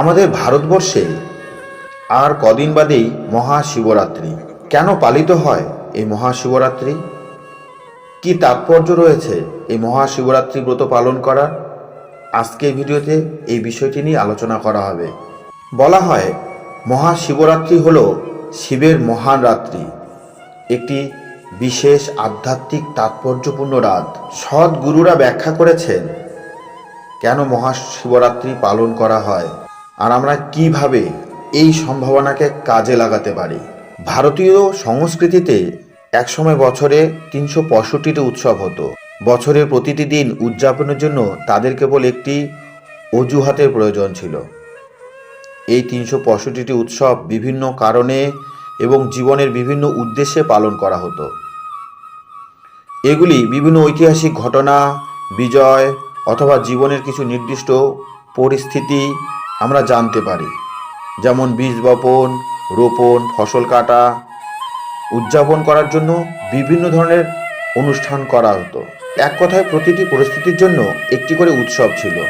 আমাদের ভারতবর্ষে আর কদিন বাদেই মহাশিবরাত্রি। কেন পালিত হয় এই মহাশিবরাত্রি? কি তাৎপর্য রয়েছে এই মহাশিবরাত্রি ব্রত পালন করার? আজকের ভিডিওতে এই বিষয়টি নিয়ে আলোচনা করা হবে। বলা হয়, মহাশিবরাত্রি হল শিবের মহান রাত্রি। একটি বিশেষ আধ্যাত্মিক তাৎপর্যপূর্ণ রাত। সৎ গুরুরা ব্যাখ্যা করেছেন, কেন মহাশিবরাত্রি পালন করা হয়? আর আমরা কীভাবে এই সম্ভাবনাকে কাজে লাগাতে পারি? ভারতীয় সংস্কৃতিতে একসময় বছরে তিনশো পঁয়ষট্টিটি উৎসব হতো। বছরের প্রতিটি দিন উদযাপনের জন্য তাদের কেবল একটি অজুহাতের প্রয়োজন ছিল। এই তিনশো পঁয়ষট্টিটি উৎসব বিভিন্ন কারণে এবং জীবনের বিভিন্ন উদ্দেশ্যে পালন করা হতো। এগুলি বিভিন্ন ঐতিহাসিক ঘটনা, বিজয় অথবা জীবনের কিছু নির্দিষ্ট পরিস্থিতি আমরা জানতে পারি। যেমন বীজ বপন, রোপণ, ফসল কাটা, উদযাপন করার জন্য বিভিন্ন ধরনের অনুষ্ঠান করা হতো। এক কথায় প্রতিটি পরিস্থিতির জন্য একটি করে উৎসব ছিল।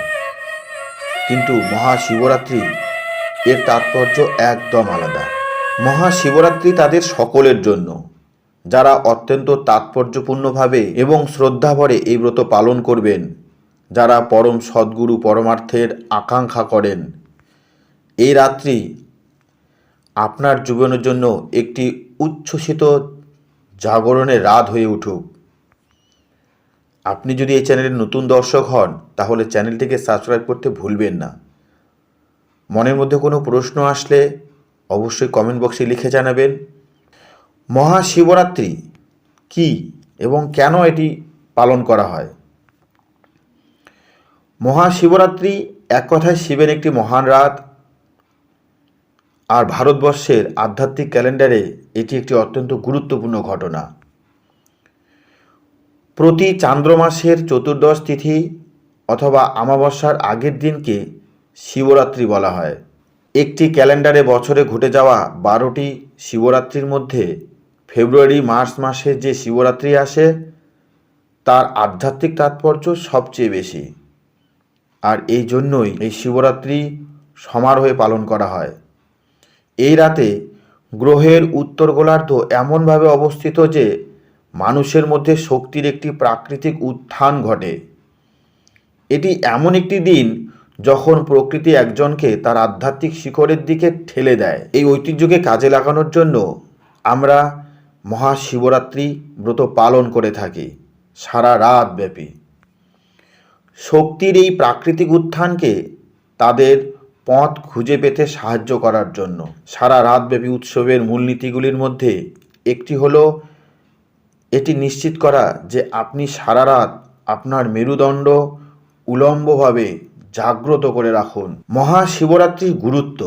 কিন্তু মহাশিবরাত্রি এর তাৎপর্য একদম আলাদা। মহাশিবরাত্রি তাদের সকলের জন্য। যারা অত্যন্ত তাৎপর্যপূর্ণভাবে এবং শ্রদ্ধাভরে এই ব্রত পালন করবেন, যারা পরম সদ্গুরু পরমার্থের আকাঙ্ক্ষা করেন এই রাত্রি আপনার জীবনের জন্য একটি উচ্ছ্বসিত জাগরণের রাত হয়ে উঠুক। আপনি যদি এই চ্যানেলের নতুন দর্শক হন, তাহলে চ্যানেলটিকে সাবস্ক্রাইব করতে ভুলবেন না। মনের মধ্যে কোনো প্রশ্ন আসলে অবশ্যই কমেন্ট বক্সে লিখে জানাবেন। মহাশিবরাত্রি কি এবং কেন এটি পালন করা হয়? মহাশিবরাত্রি এক কথায় শিবের একটি মহান রাত আর ভারতবর্ষের আধ্যাত্মিক ক্যালেন্ডারে এটি একটি অত্যন্ত গুরুত্বপূর্ণ ঘটনা। প্রতি চান্দ্র মাসের চতুর্দশ তিথি অথবা আমাবস্যার আগের দিনকে শিবরাত্রি বলা হয়। একটি ক্যালেন্ডারে বছরে ঘটে যাওয়া বারোটি শিবরাত্রির মধ্যে ফেব্রুয়ারি, মার্চ মাসে যে শিবরাত্রি আসে, তার আধ্যাত্মিক তাৎপর্য সবচেয়ে বেশি। আর এই জন্যই এই শিবরাত্রি সমারোহে পালন করা হয়। এই রাতে গ্রহের উত্তর গোলার্ধ এমনভাবে অবস্থিত যে মানুষের মধ্যে শক্তির একটি প্রাকৃতিক উত্থান ঘটে। এটি এমন একটি দিন যখন প্রকৃতি একজনকে তার আধ্যাত্মিক শিখরের দিকে ঠেলে দেয়। এই ঐতিহ্যকে কাজে লাগানোর জন্য আমরা মহাশিবরাত্রি ব্রত পালন করে থাকি, সারা রাত ব্যাপী। শক্তির এই প্রাকৃতিক উত্থানকে তাদের পথ খুঁজে পেতে সাহায্য করার জন্য। সারা রাতব্যাপী উৎসবের মূলনীতিগুলির মধ্যে একটি হলো, এটি নিশ্চিত করা যে আপনি সারা রাত আপনার মেরুদণ্ড উলম্বভাবে জাগ্রত করে রাখুন। মহাশিবরাত্রির গুরুত্ব।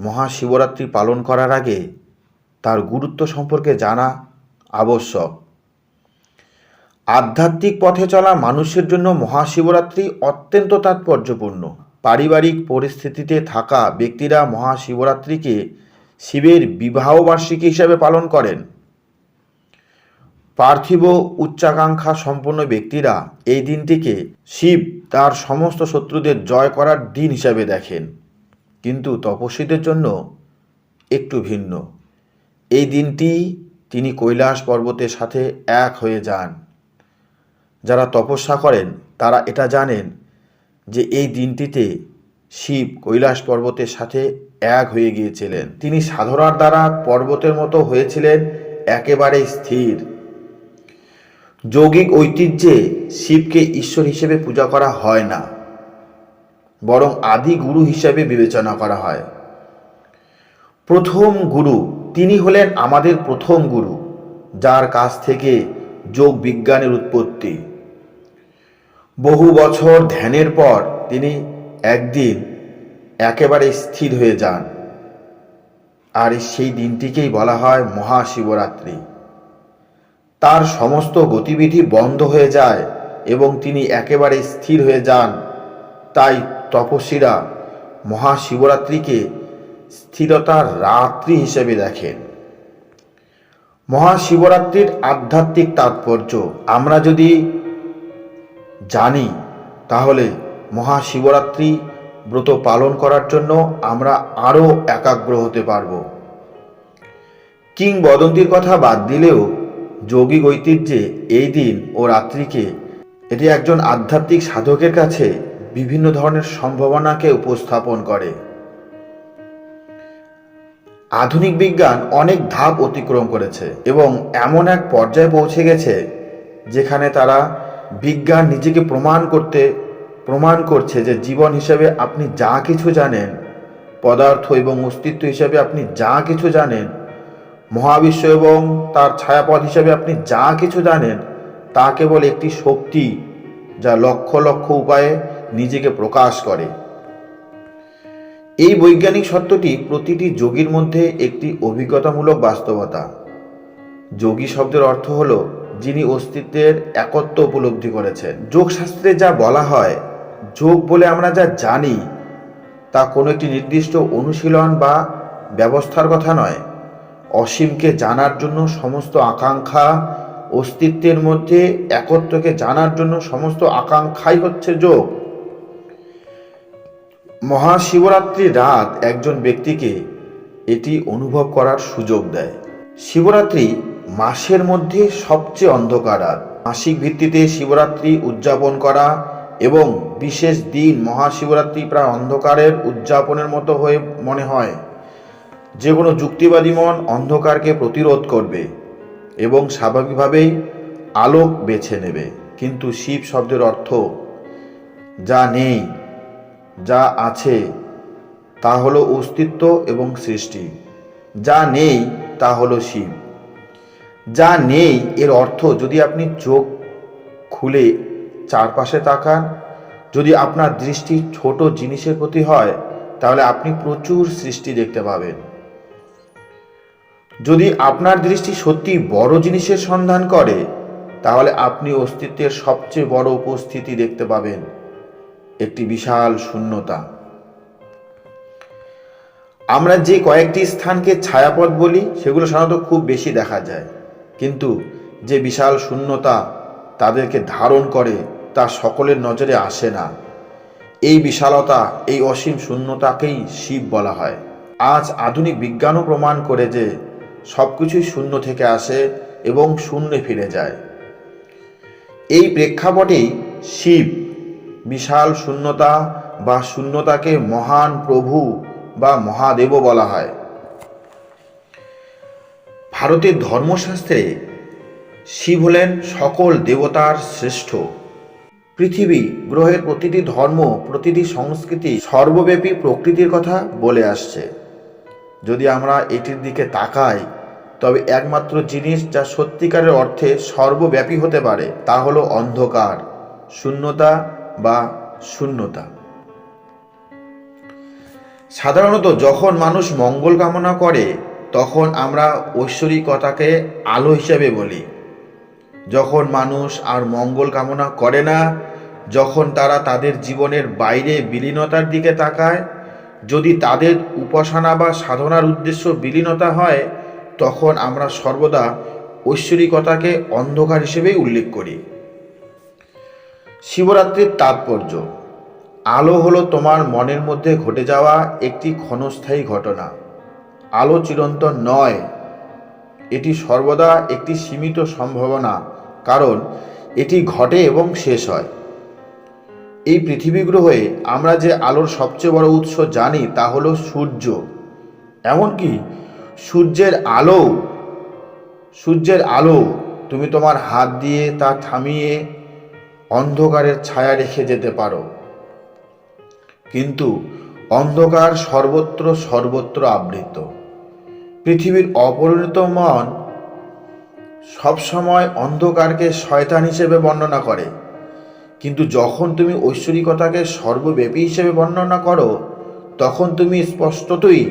মহাশিবরাত্রি পালন করার আগে তার গুরুত্ব সম্পর্কে জানা আবশ্যক। আধ্যাত্মিক পথে চলা মানুষের জন্য মহাশিবরাত্রি অত্যন্ত তাৎপর্যপূর্ণ। পারিবারিক পরিস্থিতিতে থাকা ব্যক্তিরা মহাশিবরাত্রিকে শিবের বিবাহবার্ষিকী হিসাবে পালন করেন। পার্থিব উচ্চাকাঙ্ক্ষা সম্পন্ন ব্যক্তিরা এই দিনটিকে শিব তার সমস্ত শত্রুদের জয় করার দিন হিসাবে দেখেন। কিন্তু তপস্বীদের জন্য একটু ভিন্ন। এই দিনটি তিনি কৈলাস পর্বতের সাথে এক হয়ে যান। যারা তপস্যা করেন, তারা এটা জানেন যে এই দিনটিতে শিব কৈলাস পর্বতের সাথে এক হয়ে গিয়েছিলেন। তিনি সাধনার দ্বারা পর্বতের মতো হয়েছিলেন, একেবারে স্থির। যৌগিক ঐতিহ্যে শিবকে ঈশ্বর হিসেবে পূজা করা হয় না, বরং আদি গুরু হিসাবে বিবেচনা করা হয়। প্রথম গুরু তিনি হলেন আমাদের প্রথম গুরু, যার কাছ থেকে যোগ বিজ্ঞানের উৎপত্তি। বহু বছর ধ্যানের পর তিনি একদিন একেবারে স্থির হয়ে যান। আর সেই দিনটিকেই বলা হয় মহাশিবরাত্রি। তার সমস্ত গতিবিধি বন্ধ হয়ে যায় এবং তিনি একেবারে স্থির হয়ে যান। তাই তপস্বীরা মহাশিবরাত্রিকে স্থিরতার রাত্রি হিসেবে দেখেন। মহাশিবরাত্রির আধ্যাত্মিক তাৎপর্য, আমরা যদি জানি, তাহলে মহাশিবরাত্রি ব্রত পালন করার জন্য আমরা আরও একাগ্র হতে পারব। কিংবদন্তির কথা বাদ দিলেও যৌগিক ঐতিহ্যে এই দিন ও রাত্রিকে এটি একজন আধ্যাত্মিক সাধকের কাছে বিভিন্ন ধরনের সম্ভাবনাকে উপস্থাপন করে। আধুনিক বিজ্ঞান অনেক ধাপ অতিক্রম করেছে এবং এমন এক পর্যায়ে পৌঁছে গেছে যেখানে তারা বিজ্ঞান নিজেকে প্রমাণ করতে, প্রমাণ করছে যে জীবন হিসেবে আপনি যা কিছু জানেন, পদার্থ এবং অস্তিত্ব হিসেবে আপনি যা কিছু জানেন, মহাবিশ্ব এবং তার ছায়াপথ হিসেবে আপনি যা কিছু জানেন, তা কেবল একটি শক্তি যা লক্ষ লক্ষ উপায়ে নিজেকে প্রকাশ করে। এই বৈজ্ঞানিক সত্যটি প্রতিটি যোগীর মধ্যে একটি অভিজ্ঞতামূলক বাস্তবতা। যোগী শব্দের অর্থ হল যিনি অস্তিত্বের একত্ব উপলব্ধি করেছেন। যোগশাস্ত্রে যা বলা হয়, যোগ বলে আমরা যা জানি, তা কোনো একটি নির্দিষ্ট অনুশীলন বা ব্যবস্থার কথা নয়। অসীমকে জানার জন্য সমস্ত আকাঙ্ক্ষা অস্তিত্বের মধ্যে একত্বকে জানার জন্য সমস্ত আকাঙ্ক্ষাই হচ্ছে যোগ। মহাশিবরাত্রির রাত একজন ব্যক্তিকে এটি অনুভব করার সুযোগ দেয়। শিবরাত্রি মাসের মধ্যে সবচেয়ে অন্ধকার মাসিক ভিত্তিতে শিবরাত্রি উদযাপন করা এবং বিশেষ দিন মহাশিবরাত্রি প্রায় অন্ধকারের উদযাপনের মতো হয়ে মনে হয়। যে কোনো যুক্তিবাদী মন অন্ধকারকে প্রতিরোধ করবে এবং স্বাভাবিকভাবেই আলোক বেছে নেবে। কিন্তু শিব শব্দের অর্থ যা নেই, যা আছে, তা হলো অস্তিত্ব এবং সৃষ্টি। যা নেই, তা হলো শিব। যা নেই এর অর্থ, যদি আপনি চোখ খুলে চারপাশে তাকান, যদি আপনার দৃষ্টি ছোট জিনিসের প্রতি হয়, তাহলে আপনি প্রচুর সৃষ্টি দেখতে পাবেন। যদি আপনার দৃষ্টি সত্যি বড় জিনিসের সন্ধান করে, তাহলে আপনি অস্তিত্বের সবচেয়ে বড় উপস্থিতি দেখতে পাবেন। একটি বিশাল শূন্যতা। আমরা যে কয়েকটি স্থানকে ছায়াপথ বলি, সেগুলো সাধারণত খুব বেশি দেখা যায়। কিন্তু যে বিশাল শূন্যতা তাদেরকে ধারণ করে তা সকলের নজরে আসে না। এই বিশালতা, এই অসীম শূন্যতাকেই শিব বলা হয়। আজ আধুনিক বিজ্ঞানও প্রমাণ করে যে সব কিছুই শূন্য থেকে আসে এবং শূন্যে ফিরে যায়। এই প্রেক্ষাপটেই শিব বিশাল শূন্যতা বা শূন্যতাকে মহান প্রভু বা মহাদেবও বলা হয়। ভারতের ধর্মশাস্ত্রে শিব হলেন সকল দেবতার শ্রেষ্ঠ। পৃথিবী গ্রহের প্রতিটি ধর্ম, প্রতিটি সংস্কৃতি সর্বব্যাপী প্রকৃতির কথা বলে আসছে। যদি আমরা এটির দিকে তাকাই, তবে একমাত্র জিনিস যা সত্যিকারের অর্থে সর্বব্যাপী হতে পারে, তা হলো অন্ধকার, শূন্যতা বা শূন্যতা। সাধারণত যখন মানুষ মঙ্গল কামনা করে তখন আমরা ঐশ্বরিকতাকে আলো হিসেবে বলি। যখন মানুষ আর মঙ্গল কামনা করে না, যখন তারা তাদের জীবনের বাইরে বিলীনতার দিকে তাকায়, যদি তাদের উপাসনা বা সাধনার উদ্দেশ্য বিলীনতা হয়, তখন আমরা সর্বদা ঐশ্বরিকতাকে অন্ধকার হিসেবেই উল্লেখ করি। শিবরাত্রির তাৎপর্য। আলো হলো তোমার মনের মধ্যে ঘটে যাওয়া একটি ক্ষণস্থায়ী ঘটনা। আলো চিরন্তন নয়। এটি সর্বদা একটি সীমিত সম্ভাবনা, কারণ এটি ঘটে এবং শেষ হয়। এই পৃথিবী গ্রহে আমরা যে আলোর সবচেয়ে বড় উৎস জানি তা হল সূর্য। এমনকি সূর্যের আলো সূর্যের আলো, তুমি তোমার হাত দিয়ে তা থামিয়ে অন্ধকারের ছায়া রেখে যেতে পারো। কিন্তু অন্ধকার সর্বত্র সর্বত্র আবৃত। পৃথিবীর অপরিণত মন সবসময় অন্ধকারকে শয়তান হিসেবে বর্ণনা করে। কিন্তু যখন তুমি ঐশ্বরিকতাকে সর্বব্যাপী হিসেবে বর্ণনা করো, তখন তুমি স্পষ্টতই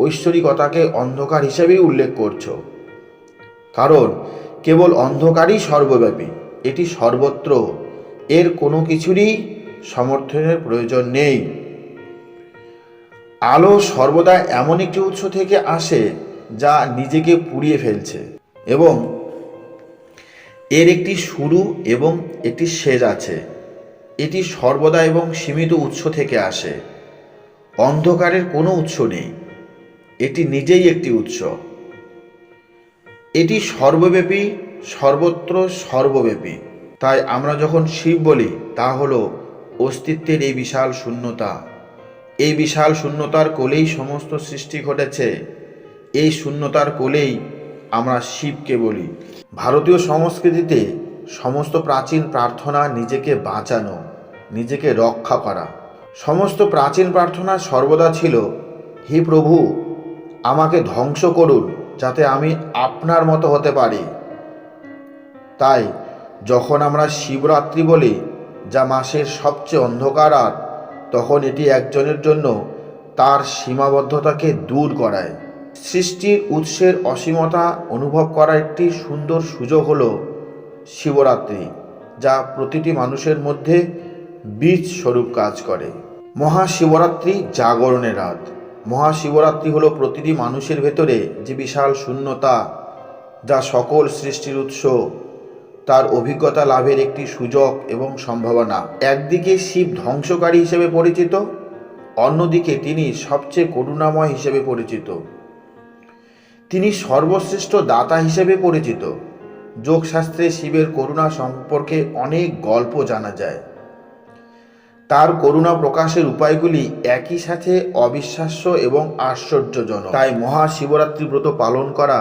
ঐশ্বরিকতাকে অন্ধকার হিসেবেই উল্লেখ করছ। কারণ কেবল অন্ধকারই সর্বব্যাপী, এটি সর্বত্র। এর কোনো কিছুরই সমর্থনের প্রয়োজন নেই। আলো সর্বদা এমন একটি উৎস থেকে আসে যা নিজেকে পুড়িয়ে ফেলছে এবং এর একটি শুরু এবং একটি শেষ আছে। এটি সর্বদা এবং সীমিত উৎস থেকে আসে। অন্ধকারের কোনো উৎস নেই। এটি নিজেই একটি উৎস। এটি সর্বব্যাপী, সর্বত্র সর্বব্যাপী। তাই আমরা যখন শিব বলি, তা হলো অস্তিত্বের এই বিশাল শূন্যতা। এই বিশাল শূন্যতার কোলেই সমস্ত সৃষ্টি ঘটেছে। এই শূন্যতার কোলেই আমরা শিবকে বলি। ভারতীয় সংস্কৃতিতে সমস্ত প্রাচীন প্রার্থনা নিজেকে বাঁচানো, নিজেকে রক্ষা করা। সমস্ত প্রাচীন প্রার্থনা সর্বদা ছিল, হে প্রভু, আমাকে ধ্বংস করুন যাতে আমি আপনার মতো হতে পারি। তাই যখন আমরা শিবরাত্রি বলি, যা মাসের সবচেয়ে অন্ধকার রাত তখন এটি একজনের জন্য তার সীমাবদ্ধতাকে দূর করায়। সৃষ্টির উৎসের অসীমতা অনুভব করার একটি সুন্দর সুযোগ হল শিবরাত্রি, যা প্রতিটি মানুষের মধ্যে বীজ স্বরূপ কাজ করে। মহাশিবরাত্রি জাগরণের রাত। মহাশিবরাত্রি হলো প্রতিটি মানুষের ভেতরে যে বিশাল শূন্যতা যা সকল সৃষ্টির উৎস তার অভিজ্ঞতা লাভের একটি সুযোগ এবং সম্ভাবনা। একদিকে শিব ধ্বংসকারী হিসেবে পরিচিত, অন্যদিকে তিনি সবচেয়ে করুণাময় হিসেবে পরিচিত। তিনি সর্বশ্রেষ্ঠ দাতা হিসেবে পরিচিত। যোগশাস্ত্রে শিবের করুণা সম্পর্কে অনেক গল্প জানা যায়। তার করুণা প্রকাশের উপায়গুলি একই সাথে অবিশ্বাস্য এবং আশ্চর্যজনক। তাই মহাশিবরাত্রি ব্রত পালন করা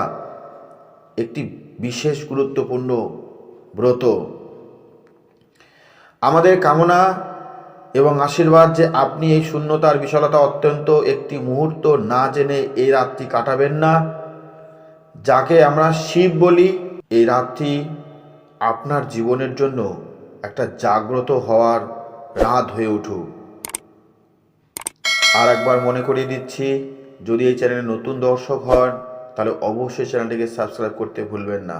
একটি বিশেষ গুরুত্বপূর্ণ ব্রত। আমাদের কামনা এবং আশীর্বাদ যে আপনি এই শূন্যতার বিশালতা অত্যন্ত একটি মুহূর্ত না জেনে এই রাত্রি কাটাবেন না, যাকে আমরা শিব বলি। এই রাত্রি আপনার জীবনের জন্য একটা জাগ্রত হওয়ার রাত হয়ে উঠুক। আর একবার মনে করিয়ে দিচ্ছি, যদি এই চ্যানেলে নতুন দর্শক হন, তাহলে অবশ্যই চ্যানেলটিকে সাবস্ক্রাইব করতে ভুলবেন না।